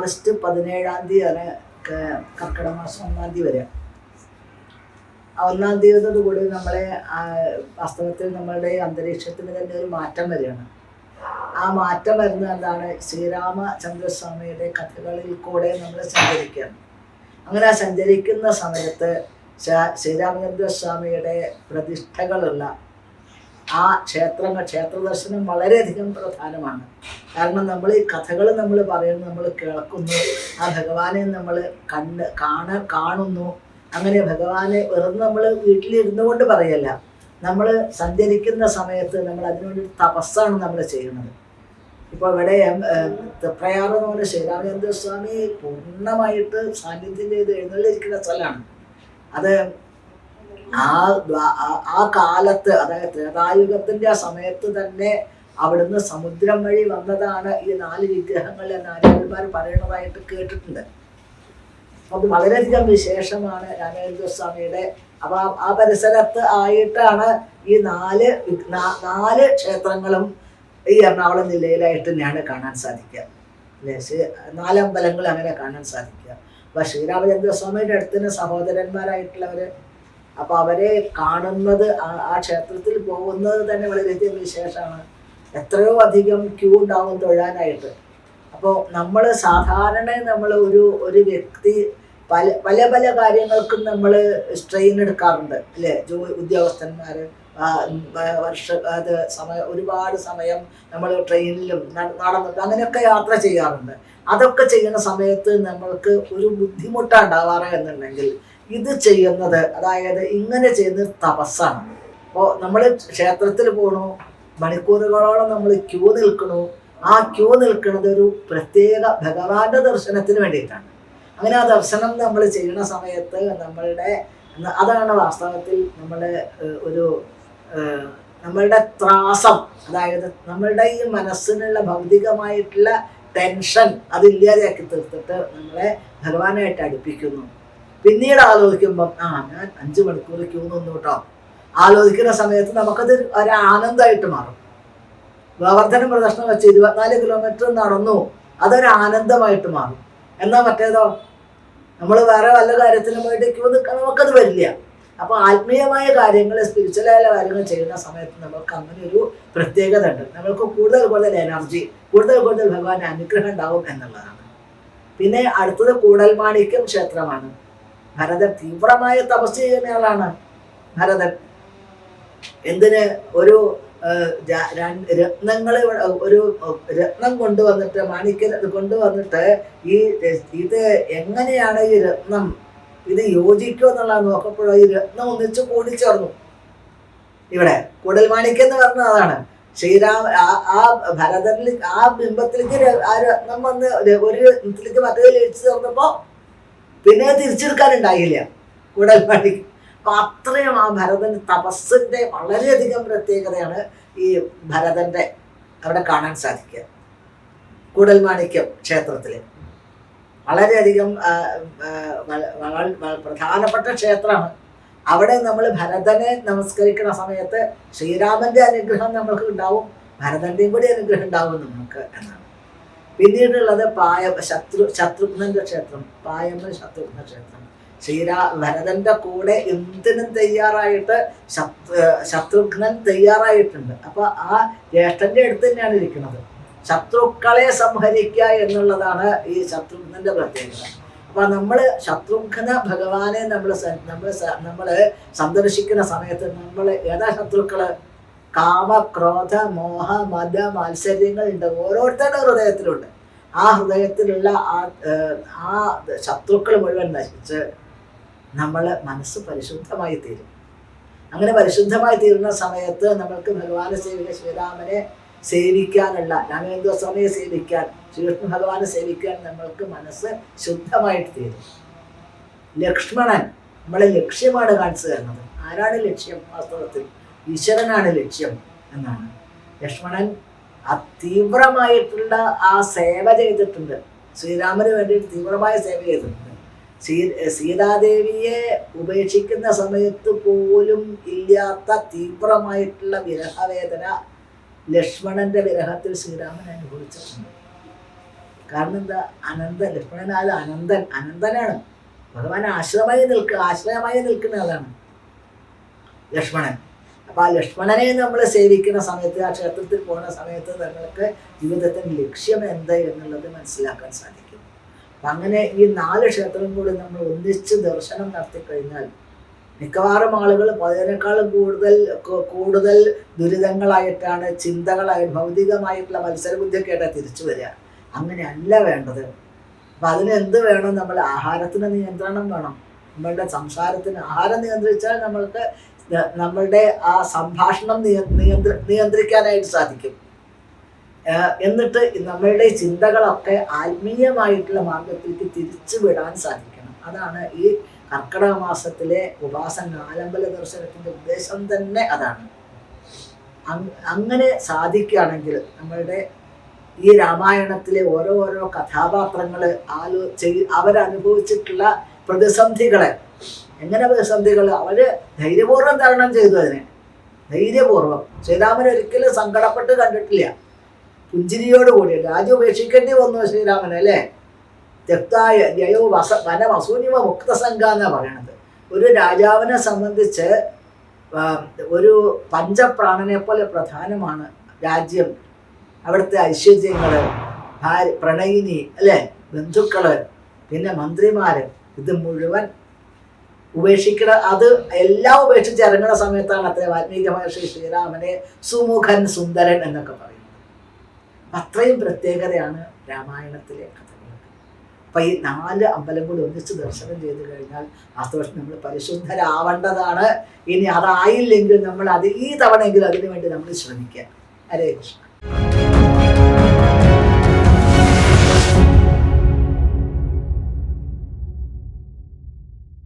August പതിനേഴാം തീയതിയാണ് ക- കർക്കിടക മാസം ഒന്നാം തീയതി വരെ ഒന്നാം തീയതിയോടുകൂടി നമ്മളെ വാസ്തവത്തിൽ നമ്മളുടെ അന്തരീക്ഷത്തിന് തന്നെ ഒരു മാറ്റം വരികയാണ്. ആ മാറ്റം വരുന്നത് എന്താണ് ശ്രീരാമചന്ദ്രസ്വാമിയുടെ കഥകളിൽ കൂടെ നമ്മൾ സഞ്ചരിക്കുകയാണ്. അങ്ങനെ സഞ്ചരിക്കുന്ന സമയത്ത് ശ്രീരാമചന്ദ്രസ്വാമിയുടെ പ്രതിഷ്ഠകളുള്ള ആ ക്ഷേത്രങ്ങൾ ക്ഷേത്ര ദർശനം വളരെയധികം പ്രധാനമാണ്. കാരണം നമ്മൾ ഈ കഥകൾ നമ്മൾ പറയുന്നു നമ്മൾ കേൾക്കുന്നു ആ ഭഗവാനെ നമ്മൾ കണ്ട് കാണ കാണുന്നു. അങ്ങനെ ഭഗവാനെ വെറുതെ നമ്മൾ വീട്ടിലിരുന്നു കൊണ്ട് പറയല്ല. നമ്മൾ സഞ്ചരിക്കുന്ന സമയത്ത് നമ്മൾ അതിനുവേണ്ടി തപസ്സാണ് നമ്മൾ ചെയ്യുന്നത്. ഇപ്പോൾ ഇവിടെ തൃപ്രയാർ എന്ന് പറഞ്ഞ ശ്രീരാമചന്ദ്രസ്വാമി പൂർണമായിട്ട് സാന്നിധ്യം ചെയ്ത് എഴുന്നള്ളിരിക്കുന്ന സ്ഥലമാണ്. അത് ആ ആ- കാലത്ത് അതായത് ത്രേതായുഗത്തിന്റെ ആ സമയത്ത് തന്നെ അവിടുന്ന് സമുദ്രം വഴി വന്നതാണ് ഈ നാല് വിഗ്രഹങ്ങൾ എന്ന് ആചാര്യന്മാർ പറയണതായിട്ട് കേട്ടിട്ടുണ്ട്. അത് വളരെയധികം വിശേഷമാണ് രാമേന്ദ്രസ്വാമിയുടെ. അപ്പൊ ആ- പരിസരത്ത് ആയിട്ടാണ് ഈ നാല് നാല് ക്ഷേത്രങ്ങളും ഈ എറണാകുളം ജില്ലയിലായിട്ട് തന്നെയാണ് കാണാൻ സാധിക്കുക. നാലമ്പലങ്ങൾ അങ്ങനെ കാണാൻ സാധിക്കുക. അപ്പൊ ശ്രീരാമചന്ദ്ര സ്വാമിയുടെ അടുത്തിന് സഹോദരന്മാരായിട്ടുള്ളവര് അപ്പൊ അവരെ കാണുന്നത് ആ- ക്ഷേത്രത്തിൽ പോകുന്നത് തന്നെ വളരെയധികം വിശേഷമാണ്. എത്രയോ അധികം ക്യൂ ഉണ്ടാവും തൊഴാനായിട്ട്. അപ്പോൾ നമ്മൾ സാധാരണ നമ്മൾ ഒരു ഒരു വ്യക്തി പല പല പല കാര്യങ്ങൾക്കും നമ്മൾ സ്ട്രെയിൻ എടുക്കാറുണ്ട് അല്ലേ? ജോ ഉദ്യോഗസ്ഥന്മാർ വർഷ അത് സമയം ഒരുപാട് സമയം നമ്മൾ ട്രെയിനിലും നടന്നിട്ട് അങ്ങനെയൊക്കെ യാത്ര ചെയ്യാറുണ്ട്. അതൊക്കെ ചെയ്യുന്ന സമയത്ത് നമ്മൾക്ക് ഒരു ബുദ്ധിമുട്ടാണ് ഉണ്ടാവാറ് എന്നുണ്ടെങ്കിൽ ഇത് ചെയ്യുന്നത് അതായത് ഇങ്ങനെ ചെയ്യുന്നത് തപസ്സാണ്. അപ്പോൾ നമ്മൾ ക്ഷേത്രത്തിൽ പോകണു മണിക്കൂറുകളോളം നമ്മൾ ക്യൂ നിൽക്കണു. ആ ക്യൂ നിൽക്കുന്നത് ഒരു പ്രത്യേക ഭഗവാന്റെ ദർശനത്തിന് വേണ്ടിയിട്ടാണ്. അങ്ങനെ ആ ദർശനം നമ്മൾ ചെയ്യുന്ന സമയത്ത് നമ്മളുടെ അതാണ് വാസ്തവത്തിൽ നമ്മുടെ ഒരു നമ്മളുടെ ത്രാസം. അതായത് നമ്മളുടെ ഈ മനസ്സിനുള്ള ഭൗതികമായിട്ടുള്ള ടെൻഷൻ അതില്ലാതെയാക്കി തീർത്തിട്ട് നമ്മളെ ഭഗവാനായിട്ട് അടുപ്പിക്കുന്നു. പിന്നീട് ആലോചിക്കുമ്പം ആ ഞാൻ അഞ്ച് മണിക്കൂർ ക്യൂ നിന്നു കേട്ടോ ആലോചിക്കുന്ന സമയത്ത് നമുക്കത് ഒരു ആനന്ദമായിട്ട് മാറും. ഗോവർദ്ധനം പ്രദർശനം വെച്ച് ഇരുപത്തിനാല് കിലോമീറ്റർ നടന്നു അതൊരു ആനന്ദമായിട്ട് മാറും. എന്നാൽ മറ്റേതോ? നമ്മൾ വേറെ വല്ല കാര്യത്തിനും പോയിട്ട് ക്യൂ നിൽക്കാൻ നമുക്കത് വരില്ല. അപ്പോൾ ആത്മീയമായ കാര്യങ്ങൾ സ്പിരിച്വലായ കാര്യങ്ങൾ ചെയ്യുന്ന സമയത്ത് നമുക്ക് അങ്ങനെ ഒരു പ്രത്യേകത ഉണ്ട് നമ്മൾക്ക് കൂടുതൽ കൂടുതൽ എനർജി കൂടുതൽ കൂടുതൽ ഭഗവാൻ അനുഗ്രഹം ഉണ്ടാവും എന്നുള്ളതാണ്. പിന്നെ അടുത്തത് കൂടൽമാണിക്യം ക്ഷേത്രമാണ്. ഭരതൻ തീവ്രമായ തപസ് ചെയ്യുന്നയാളാണ് ഭരതൻ. എന്തിന് ഒരു രത്നങ്ങൾ ഒരു രത്നം കൊണ്ടുവന്നിട്ട് മാണിക്യ കൊണ്ടുവന്നിട്ട് ഈ ഇത് എങ്ങനെയാണ് ഈ രത്നം ഇത് യോജിക്കുമോ എന്നുള്ളത് നോക്കപ്പോഴോ ഈ രത്നം ഒന്നിച്ച് കൂടിച്ചേർന്നു. ഇവിടെ കൂടൽ മാണിക്യം എന്ന് പറഞ്ഞ അതാണ് ശ്രീരാമ ആ ഭരതനിൽ ആ ബിംബത്തിലേക്ക് ആ രത്നം വന്ന് ഒരു- ഇതിലേക്ക് മറ്റേ ലയിച്ചു ചേർന്നപ്പോ പിന്നെ തിരിച്ചെടുക്കാനുണ്ടായില്ല. കൂടൽ മാണിക്യം അപ്പൊ അത്രയും ആ ഭരതൻ തപസ്സിന്റെ വളരെയധികം പ്രത്യേകതയാണ് ഈ ഭരതന്റെ അവിടെ കാണാൻ സാധിക്കുക. കൂടൽമാണിക്യം ക്ഷേത്രത്തിൽ വളരെയധികം പ്രധാനപ്പെട്ട ക്ഷേത്രമാണ്. അവിടെ നമ്മൾ ഭരതനെ നമസ്കരിക്കുന്ന സമയത്ത് ശ്രീരാമന്റെ അനുഗ്രഹം നമ്മൾക്ക് ഉണ്ടാവും ഭരതന്റെയും കൂടി അനുഗ്രഹം ഉണ്ടാവും നമുക്ക് എന്നാണ്. പിന്നീടുള്ളത് പായ ശത്രു ശത്രുഘ്നന്റെ ക്ഷേത്രം പായമ്മ ശത്രുഘ്ന ക്ഷേത്രം. ശ്രീരാ ഭരതന്റെ കൂടെ എന്തിനും തയ്യാറായിട്ട് ശത്രു ശത്രുഘ്നൻ തയ്യാറായിട്ടുണ്ട്. അപ്പൊ ആ ജ്യേഷ്ഠന്റെ അടുത്ത് തന്നെയാണ് ഇരിക്കുന്നത്. ശത്രുക്കളെ സംഹരിക്കുക എന്നുള്ളതാണ് ഈ ശത്രുഘ്നന്റെ പ്രത്യേകത. അപ്പൊ നമ്മൾ ശത്രുഘ്ന ഭഗവാനെ നമ്മൾ നമ്മൾ നമ്മൾ സന്ദർശിക്കുന്ന സമയത്ത് നമ്മൾ ഏതാ ശത്രുക്കൾ? കാമ ക്രോധ മോഹ മത മത്സര്യങ്ങളുണ്ട് ഓരോരുത്തരുടെ ഹൃദയത്തിലുണ്ട്. ആ ഹൃദയത്തിലുള്ള ആ ആ ശത്രുക്കൾ മുഴുവൻ നശിച്ച് നമ്മൾ മനസ്സ് പരിശുദ്ധമായി തീരും. അങ്ങനെ പരിശുദ്ധമായി തീരുന്ന സമയത്ത് നമ്മൾക്ക് ഭഗവാനെ സേവിക ശ്രീരാമനെ സേവിക്കാനുള്ള രാമേന്ദ്ര സ്വാമിയെ സേവിക്കാൻ ശ്രീകൃഷ്ണ ഭഗവാനെ സേവിക്കാൻ നമ്മൾക്ക് മനസ്സ് ശുദ്ധമായിട്ട് തീരും. ലക്ഷ്മണൻ നമ്മളെ ലക്ഷ്യമാണ് കാണിച്ചു തരുന്നത്. ആരാണ് ലക്ഷ്യം വാസ്തവത്തിൽ? ഈശ്വരനാണ് ലക്ഷ്യം എന്നാണ്. ലക്ഷ്മണൻ ആ തീവ്രമായിട്ടുള്ള ആ സേവ ചെയ്തിട്ടുണ്ട്. ശ്രീരാമന് വേണ്ടി തീവ്രമായ സേവ ചെയ്തിട്ടുണ്ട്. സീ സീതാദേവിയെ ഉപേക്ഷിക്കുന്ന സമയത്ത് പോലും ഇല്ലാത്ത തീവ്രമായിട്ടുള്ള വിരഹവേദന ലക്ഷ്മണന്റെ വിരഹത്തിൽ ശ്രീരാമൻ അനുഭവിച്ചിട്ടുണ്ട്. കാരണം എന്താ? അനന്ത ലക്ഷ്മണനായ അനന്തൻ അനന്തനാണ്. ഭഗവാൻ ആശ്രയമായി നിൽക്കുക ആശ്രയമായി നിൽക്കുന്ന ആളാണ് ലക്ഷ്മണൻ. അപ്പോൾ ആ ലക്ഷ്മണനെ നമ്മൾ സേവിക്കുന്ന സമയത്ത് ആ ക്ഷേത്രത്തിൽ പോകുന്ന സമയത്ത് തങ്ങൾക്ക് ജീവിതത്തിന്റെ ലക്ഷ്യം എന്ത് എന്നുള്ളത് മനസ്സിലാക്കാൻ സാധിക്കും. അപ്പം അങ്ങനെ ഈ നാല് ക്ഷേത്രം കൂടി നമ്മൾ ഒന്നിച്ച് ദർശനം നടത്തി കഴിഞ്ഞാൽ മിക്കവാറും ആളുകൾ അതിനേക്കാളും കൂടുതൽ കൂടുതൽ ദുരിതങ്ങളായിട്ടാണ് ചിന്തകളായി ഭൗതികമായിട്ടുള്ള മത്സരബുദ്ധിയൊക്കെയായിട്ട് തിരിച്ചു വരിക. അങ്ങനെയല്ല വേണ്ടത്. അപ്പം അതിന് എന്ത് വേണം? നമ്മൾ ആഹാരത്തിന് നിയന്ത്രണം വേണം. നമ്മളുടെ സംസാരത്തിന് ആഹാരം നിയന്ത്രിച്ചാൽ നമ്മൾക്ക് നമ്മളുടെ ആ സംഭാഷണം നിയ നിയന്ത്ര നിയന്ത്രിക്കാനായിട്ട് സാധിക്കും. എന്നിട്ട് നമ്മളുടെ ചിന്തകളൊക്കെ ആത്മീയമായിട്ടുള്ള മാർഗത്തിലേക്ക് തിരിച്ചു വിടാൻ സാധിക്കണം. അതാണ് ഈ കർക്കിടക മാസത്തിലെ ഉപാസന ആലമ്പല ദർശനത്തിന്റെ ഉദ്ദേശം തന്നെ അതാണ്. അങ്ങനെ സാധിക്കുകയാണെങ്കിൽ നമ്മളുടെ ഈ രാമായണത്തിലെ ഓരോ ഓരോ കഥാപാത്രങ്ങൾ ആലോ ചെയ് അവരനുഭവിച്ചിട്ടുള്ള പ്രതിസന്ധികളെ എങ്ങനെ പ്രതിസന്ധികൾ? അവർ ധൈര്യപൂർവം തരണം ചെയ്തു അതിനെ. ധൈര്യപൂർവം. ശ്രീരാമൻ ഒരിക്കലും സങ്കടപ്പെട്ട് കണ്ടിട്ടില്ല. പുഞ്ചിരിയോട് കൂടി. രാജ്യം ഉപേക്ഷിക്കേണ്ടി വന്നു ശ്രീരാമൻ അല്ലേ? തെക്തായ ജയോ വസ വന വസൂനിമ മുക്തസംഘ എന്നാണ് പറയണത്. ഒരു രാജാവിനെ സംബന്ധിച്ച് ഒരു പഞ്ചപ്രാണനെ പോലെ പ്രധാനമാണ് രാജ്യം. അവിടുത്തെ ഐശ്വര്യങ്ങൾ ഭാര്യ പ്രണയിനി അല്ലേ? ബന്ധുക്കൾ പിന്നെ മന്ത്രിമാര്. ഇത് മുഴുവൻ ഉപേക്ഷിക്കണ അത് എല്ലാം ഉപേക്ഷിച്ച് ഇറങ്ങുന്ന സമയത്താണ് അത്ര വാൽമീകി മഹർഷി ശ്രീരാമനെ സുമുഖൻ സുന്ദരൻ എന്നൊക്കെ പറയുന്നത്. അത്രയും പ്രത്യേകതയാണ് രാമായണത്തിലെ കഥകൾക്ക് അപ്പം ഈ നാല് അമ്പലം കൂടി ഒന്നിച്ച് ദർശനം ചെയ്ത് കഴിഞ്ഞാൽ ആ ദിവസം നമ്മൾ പരിശുദ്ധരാവേണ്ടതാണ്. ഇനി അതായില്ലെങ്കിൽ നമ്മൾ അത് ഈ തവണയെങ്കിലും അതിനു വേണ്ടി നമ്മൾ ശ്രമിക്കുക. ഹരേ കൃഷ്ണ.